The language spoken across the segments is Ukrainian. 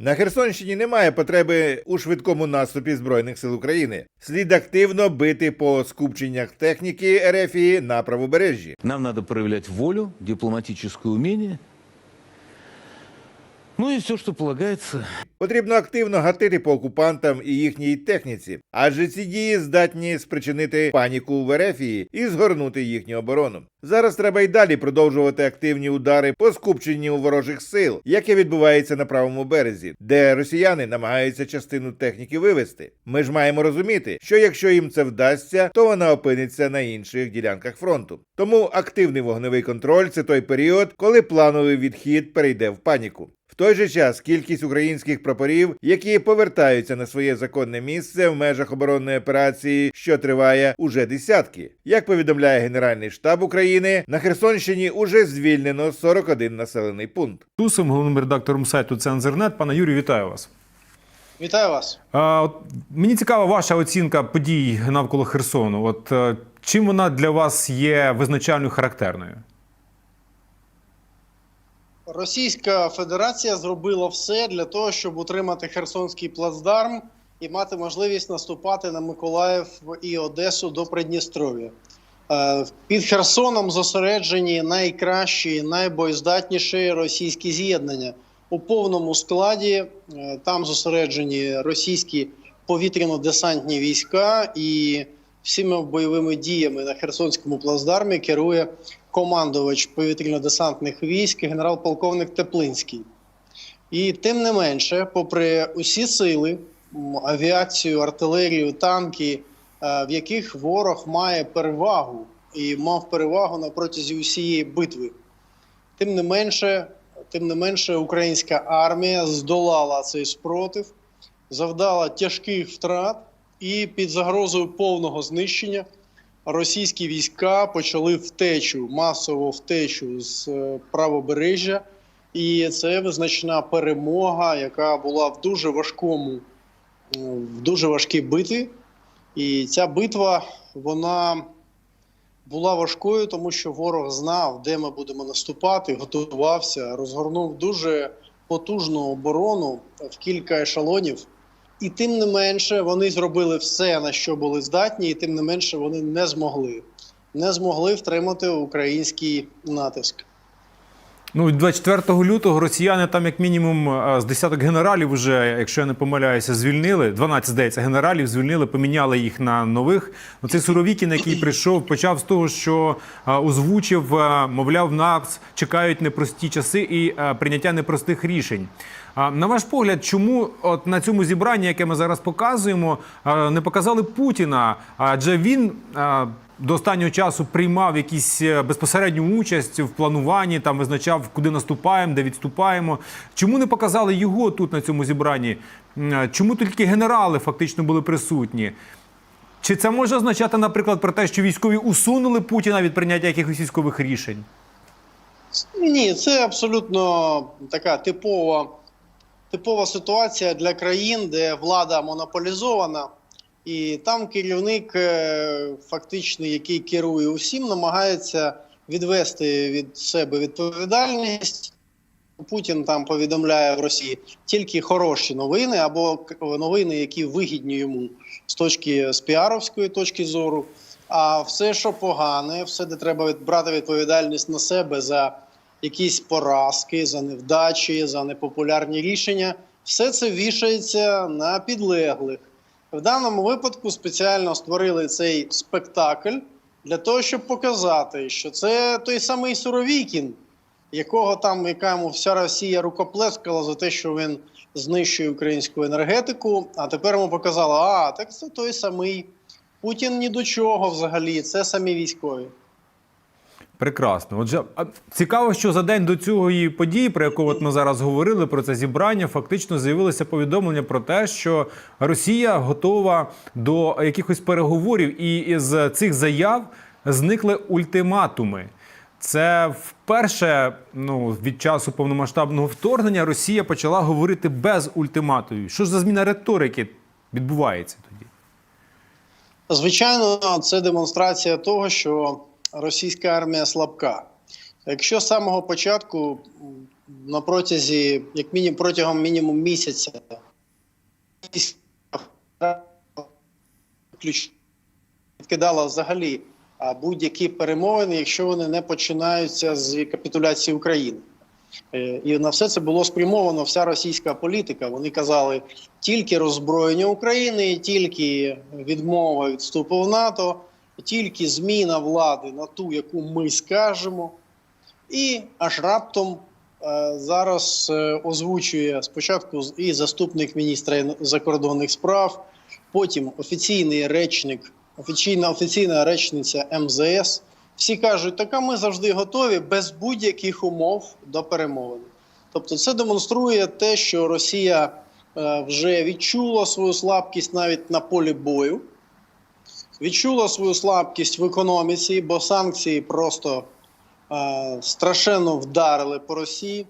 На Херсонщині немає потреби у швидкому наступі збройних сил України. Слід активно бити по скупченнях техніки РФ на правобережжі. Нам надо проявляти волю, дипломатичне умение. Ну и все, что полагается. Потрібно активно гатити по окупантам і їхній техніці, адже ці дії здатні спричинити паніку в Ерефії і згорнути їхню оборону. Зараз треба й далі продовжувати активні удари по скупченню ворожих сил, яке відбувається на правому березі, де росіяни намагаються частину техніки вивести. Ми ж маємо розуміти, що якщо їм це вдасться, то вона опиниться на інших ділянках фронту. Тому активний вогневий контроль це той період, коли плановий відхід перейде в паніку. Той же час кількість українських прапорів, які повертаються на своє законне місце в межах оборонної операції, що триває уже десятки. Як повідомляє Генеральний штаб України, на Херсонщині уже звільнено 41 населений пункт. Тусом, головним редактором сайту Цензорнет. Пане Юрію, вітаю вас. Вітаю вас. А, от, мені цікава ваша оцінка подій навколо Херсону. От е, чим вона для вас є визначальною характерною? Російська Федерація зробила все для того, щоб утримати Херсонський плацдарм і мати можливість наступати на Миколаїв і Одесу до Придністров'я. Е, Під Херсоном зосереджені найкращі, найбоєздатніші російські з'єднання у повному складі. е, Там зосереджені російські повітряно-десантні війська, і всіма бойовими діями на Херсонському плацдармі керує командувач повітряно-десантних військ генерал-полковник Теплинський. І тим не менше, попри усі сили, авіацію, артилерію, танки, е, в яких ворог має перевагу і мав перевагу на протязі усієї битви. Тим не менше, тим не менше, українська армія здолала цей спротив, завдала тяжких втрат, і під загрозою повного знищення російські війська почали втечу, масову втечу з е, правобережжя. І це визначна перемога, яка була в дуже важкому, е, в дуже важкій битві. І ця битва вона була важкою, тому що ворог знав, де ми будемо наступати, готувався, розгорнув дуже потужну оборону в кілька ешелонів. І тим не менше вони зробили все, на що були здатні, і тим не менше вони не змогли. Не змогли втримати український натиск. Ну, 24 лютого росіяни там, як мінімум, з десяток генералів, вже, якщо я не помиляюся, звільнили. 12, здається, генералів звільнили, поміняли їх на нових. Ну, цей Суровікін, який прийшов, почав з того, що озвучив, мовляв, нас чекають непрості часи і прийняття непростих рішень. На ваш погляд, чому от на цьому зібранні, яке ми зараз показуємо, не показали Путіна? Адже він до останнього часу приймав якісь е, безпосередню участь в плануванні, там визначав, куди наступаємо, де відступаємо. Чому не показали його тут на цьому зібранні? Чому тільки генерали фактично були присутні? Чи це може означати, наприклад, про те, що військові усунули Путіна від прийняття якихось військових рішень? Ні, це абсолютно така типова, типова ситуація для країн, де влада монополізована, і там керівник, е, фактично, який керує усім, намагається відвести від себе відповідальність. Путін там повідомляє в Росії тільки хороші новини або новини, які вигідні йому з точки з піаровської точки зору. А все, що погане, все, де треба брати відповідальність на себе за якісь поразки, за невдачі, за непопулярні рішення, все це вішається на підлеглих. В даному випадку спеціально створили цей спектакль для того, щоб показати, що це той самий Суровікін, якого там якому вся Росія рукоплескала за те, що він знищує українську енергетику. А тепер йому показали, а так це той самий Путін ні до чого взагалі, це самі військові. Прекрасно. Отже, цікаво, що за день до цієї події, про яку от ми зараз говорили, про це зібрання, фактично з'явилося повідомлення про те, що Росія готова до якихось переговорів, і із цих заяв зникли ультиматуми. Це вперше ну, від часу повномасштабного вторгнення Росія почала говорити без ультиматумів. Що ж за зміна риторики відбувається тоді? Звичайно, це демонстрація того, що російська армія слабка. Якщо з самого початку на протязі, як мінімум, протягом мінімум місяця відкидала взагалі будь-які перемовини, якщо вони не починаються з капітуляції України. Е, І на все це було спрямовано вся російська політика. Вони казали тільки роззброєння України, тільки відмова від вступу в НАТО, тільки зміна влади на ту, яку ми скажемо. І аж раптом е, зараз е, озвучує спочатку і заступник міністра закордонних справ, потім офіційний речник, офіційна офіційна речниця МЗС. Всі кажуть, так а ми завжди готові без будь-яких умов до перемовин. Тобто, це демонструє те, що Росія е, вже відчула свою слабкість навіть на полі бою, відчула свою слабкість в економіці, бо санкції просто е, страшенно вдарили по Росії.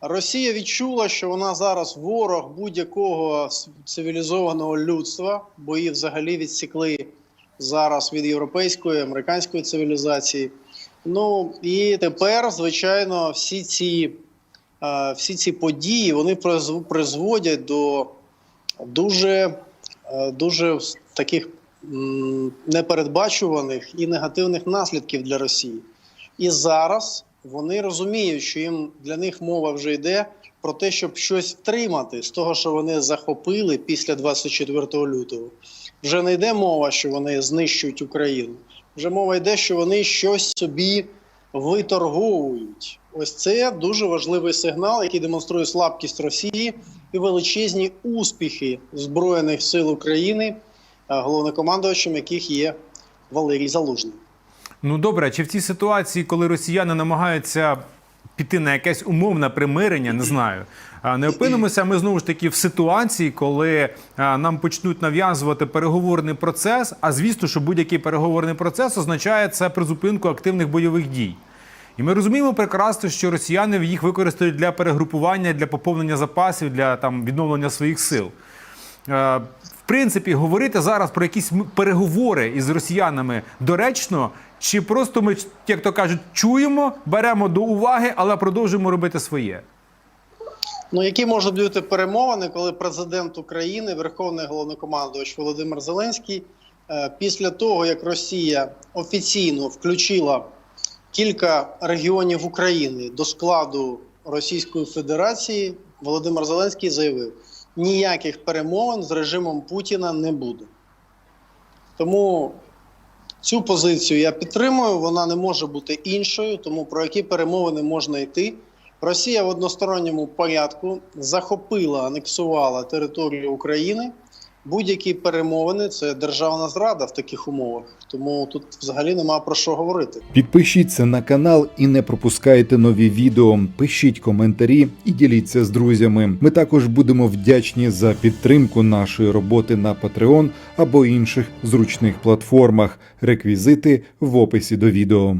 Росія відчула, що вона зараз ворог будь-якого цивілізованого людства, бо її взагалі відсікли зараз від європейської, американської цивілізації. Ну і тепер, звичайно, всі ці, е, всі ці події вони призводять до дуже, е, дуже таких непередбачуваних і негативних наслідків для Росії. І зараз вони розуміють, що їм для них мова вже йде про те, щоб щось втримати з того, що вони захопили після 24 лютого. Вже не йде мова, що вони знищують Україну. Вже мова йде, що вони щось собі виторговують. Ось це дуже важливий сигнал, який демонструє слабкість Росії і величезні успіхи Збройних сил України, головнокомандувачем яких є Валерій Залужний. Ну добре, чи в цій ситуації, коли росіяни намагаються піти на якесь умовне примирення, не знаю. Не опинимося ми знову ж таки в ситуації, коли нам почнуть нав'язувати переговорний процес. А звісно, що будь-який переговорний процес означає це призупинку активних бойових дій. І ми розуміємо прекрасно, що росіяни їх використають для перегрупування, для поповнення запасів, для там відновлення своїх сил. Е, В принципі, говорити зараз про якісь переговори із росіянами доречно, чи просто ми, як то кажуть, чуємо, беремо до уваги, але продовжуємо робити своє. Ну, які можуть бути перемовини, коли президент України, Верховний головнокомандувач Володимир Зеленський, е, після того як Росія офіційно включила кілька регіонів України до складу Російської Федерації, Володимир Зеленський заявив: ніяких перемовин з режимом Путіна не буде. Тому цю позицію я підтримую, вона не може бути іншою, тому про які перемовини можна йти. Росія в односторонньому порядку захопила, анексувала територію України. Будь-які перемовини це державна зрада в таких умовах. Тому тут взагалі нема про що говорити. Підпишіться на канал і не пропускайте нові відео. Пишіть коментарі і діліться з друзями. Ми також будемо вдячні за підтримку нашої роботи на Patreon або інших зручних платформах. Реквізити в описі до відео.